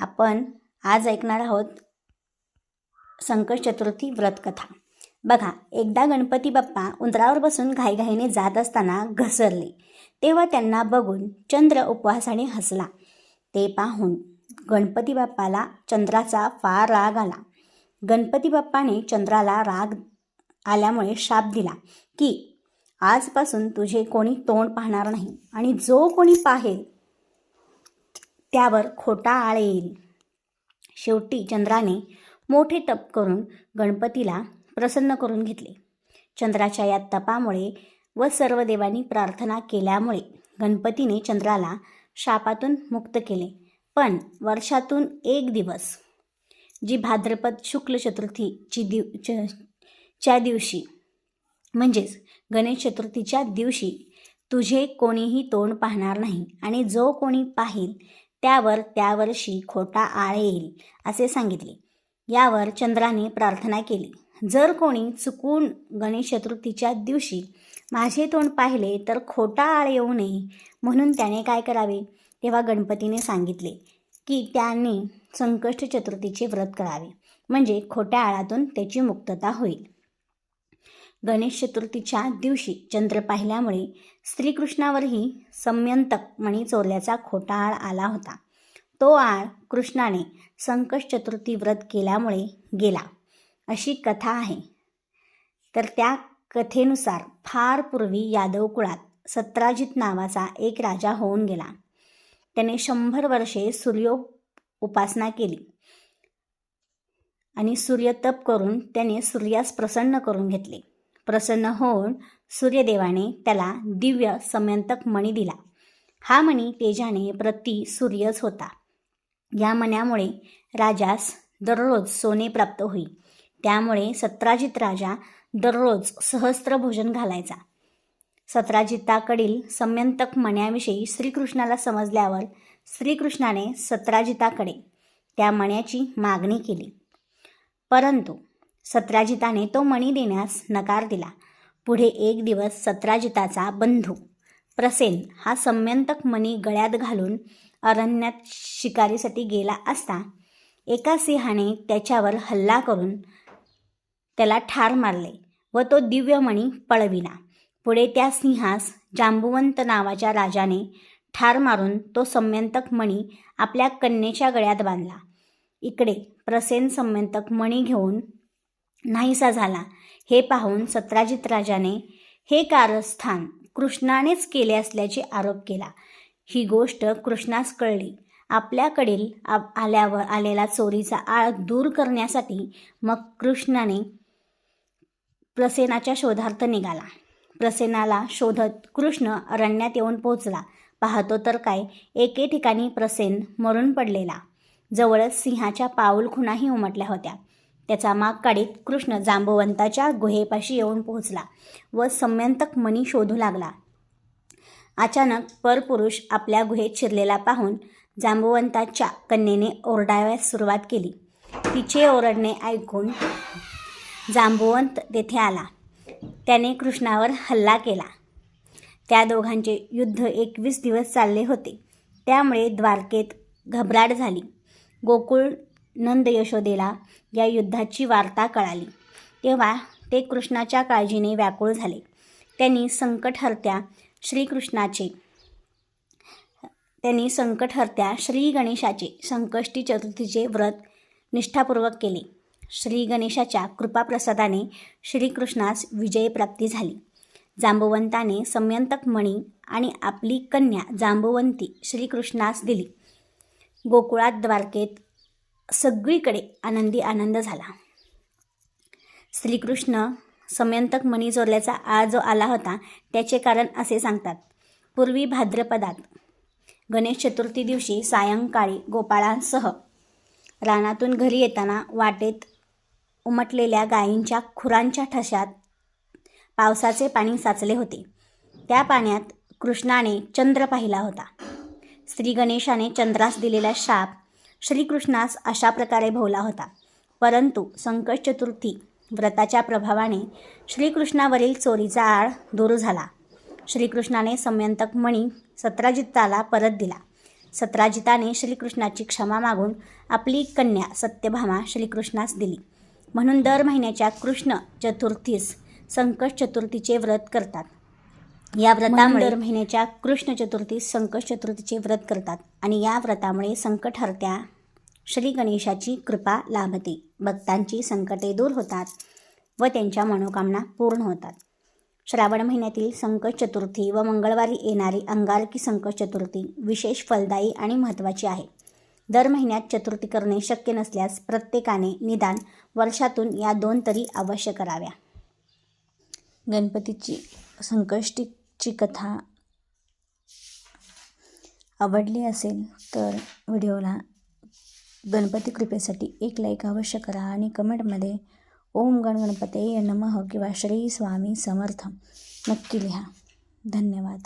आपण आज ऐकणार आहोत संकट चतुर्थी व्रतकथा. बघा एकदा गणपती बाप्पा उंदरावर बसून घाईघाईने जात असताना घसरले. तेव्हा त्यांना बघून चंद्र उपवासाने हसला. ते पाहून गणपती बाप्पाला चंद्राचा फार राग आला. गणपती बाप्पाने चंद्राला राग आल्यामुळे शाप दिला की आजपासून तुझे कोणी तोंड पाहणार नाही आणि जो कोणी पाहेल त्यावर खोटा आळ येईल. शेवटी चंद्राने मोठे तप करून गणपतीला प्रसन्न करून घेतले. चंद्राच्या या तपामुळे व सर्व देवांनी प्रार्थना केल्यामुळे गणपतीने चंद्राला शापातून मुक्त केले. पण वर्षातून एक दिवस जी भाद्रपद शुक्ल चतुर्थीची दिव च च्या दिवशी म्हणजेच गणेश चतुर्थीच्या दिवशी तुझे कोणीही तोंड पाहणार नाही आणि जो कोणी पाहिल त्यावर त्यावर्षी खोटा आळ येईल असे सांगितले. यावर चंद्राने प्रार्थना केली. जर कोणी चुकून गणेश चतुर्थीच्या दिवशी माझे तोंड पाहिले तर खोटा आळ येऊ नये म्हणून त्याने काय करावे? तेव्हा गणपतीने सांगितले की त्याने संकष्ट चतुर्थीचे व्रत करावे. म्हणजे खोट्या आळातून त्याची मुक्तता होईल. गणेश चतुर्थीच्या दिवशी चंद्र पाहिल्यामुळे श्रीकृष्णावरही सम्यंतक मणी चोरल्याचा खोटा आळ आला होता. तो आळ कृष्णाने संकट चतुर्थी व्रत केल्यामुळे गेला. अशी कथा आहे. तर त्या कथेनुसार फार पूर्वी यादव कुळात सत्राजित नावाचा एक राजा होऊन गेला. त्याने शंभर वर्षे सूर्यो उपासना केली आणि सूर्यतप करून त्याने सूर्यास प्रसन्न करून घेतले. प्रसन्न होऊन सूर्यदेवाने त्याला दिव्य समयंतक मणी दिला. हा मणी तेजाने प्रति सूर्यच होता. या मण्यामुळे राजास दररोज सोने प्राप्त होई. त्यामुळे सत्राजित राजा दररोज सहस्त्र भोजन घालायचा. सत्राजिताकडील सम्यंतक मण्याविषयी श्रीकृष्णाला समजल्यावर श्रीकृष्णाने सत्राजिताकडे त्या मण्याची मागणी केली. परंतु सत्राजिताने तो मणी देण्यास नकार दिला. पुढे एक दिवस सत्राजिताचा बंधू प्रसेन हा संयंतक मणी गळ्यात घालून अरण्यात शिकारीसाठी गेला असता एका सिंहाने त्याच्यावर हल्ला करून त्याला ठार मारले व तो दिव्य मणी पळविला. पुढे त्या सिंहास जांबुवंत नावाच्या राजाने ठार मारून तो संयंतक मणी आपल्या कन्येच्या गळ्यात बांधला. इकडे प्रसेन संयंतक मणी घेऊन नाहीसा झाला. हे पाहून सत्राजित राजाने हे कारस्थान कृष्णानेच केले असल्याचे आरोप केला. ही गोष्ट कृष्णास कळली. आपल्याकडील आल्यावर आलेला चोरीचा आळ दूर करण्यासाठी मग कृष्णाने प्रसेनाच्या शोधार्थ निघाला. प्रसेनाला शोधत कृष्ण अरण्यात येऊन पोहोचला. पाहतो तर काय एके ठिकाणी प्रसेन मरून पडलेला. जवळच सिंहाच्या पाऊल खुणाही उमटल्या होत्या. त्याचा माग काढीत कृष्ण जांबवंताच्या गुहेपाशी येऊन पोहोचला व सम्यंतक मणी शोधू लागला. अचानक परपुरुष आपल्या गुहेत शिरलेला पाहून जांबवंताच्या कन्येने ओरडाव्यास सुरुवात केली. तिचे ओरडणे ऐकून जांबुवंत तेथे आला. त्याने कृष्णावर हल्ला केला. त्या दोघांचे युद्ध एकवीस दिवस चालले होते. त्यामुळे द्वारकेत घबराट झाली. गोकुळ नंद यशोदेला या युद्धाची वार्ता कळाली. तेव्हा ते कृष्णाच्या काळजीने व्याकुळ झाले. त्यांनी संकटहर्त्या श्रीकृष्णाचे त्यांनी संकटहर्त्या श्री गणेशाचे संकष्टी चतुर्थीचे व्रत निष्ठापूर्वक केले. श्री गणेशाच्या कृपाप्रसादाने श्रीकृष्णास विजयप्राप्ती झाली. जांबवंताने संयंतक मणी आणि आपली कन्या जांबवंती श्रीकृष्णास दिली. गोकुळात द्वारकेत सगळीकडे आनंदी आनंद झाला. श्रीकृष्ण समयंतक मणी चोरल्याचा आळ जो आला होता त्याचे कारण असे सांगतात. पूर्वी भाद्रपदात गणेश चतुर्थी दिवशी सायंकाळी गोपाळांसह रानातून घरी येताना वाटेत उमटलेल्या गायींच्या खुरांच्या ठशात पावसाचे पाणी साचले होते. त्या पाण्यात कृष्णाने चंद्र पाहिला होता. श्री गणेशाने चंद्रास दिलेला शाप श्रीकृष्णास अशा प्रकारे भोवला होता. परंतु संकट चतुर्थी व्रताच्या प्रभावाने श्रीकृष्णावरील चोरीचा आळ दूर झाला. श्रीकृष्णाने संयंतक मणी सत्राजिताला परत दिला. सत्राजिताने श्रीकृष्णाची क्षमा मागून आपली कन्या सत्यभामा श्रीकृष्णास दिली. म्हणून दर महिन्याच्या कृष्ण चतुर्थीस संकट चतुर्थीचे व्रत करतात. या व्रतामुळे दर महिन्याच्या कृष्ण चतुर्थी संकट चतुर्थीचे व्रत करतात आणि या व्रतामुळे संकट हरत्या श्री गणेशाची कृपा लाभते. भक्तांची संकटे दूर होतात व त्यांच्या मनोकामना पूर्ण होतात. श्रावण महिन्यातील संकट चतुर्थी व मंगळवारी येणारी अंगारकी संकट चतुर्थी विशेष फलदायी आणि महत्त्वाची आहे. दर महिन्यात चतुर्थी करणे शक्य नसल्यास प्रत्येकाने निदान वर्षातून या दोन तरी अवश्य कराव्या. गणपतीची ची कथा आवडली असेल तर व्हिडिओला गणपती कृपेसाठी एक लाईक अवश्य करा आणि कमेंटमध्ये ओम गण गणपते नमः किंवा श्री स्वामी समर्थ नक्की लिहा. धन्यवाद.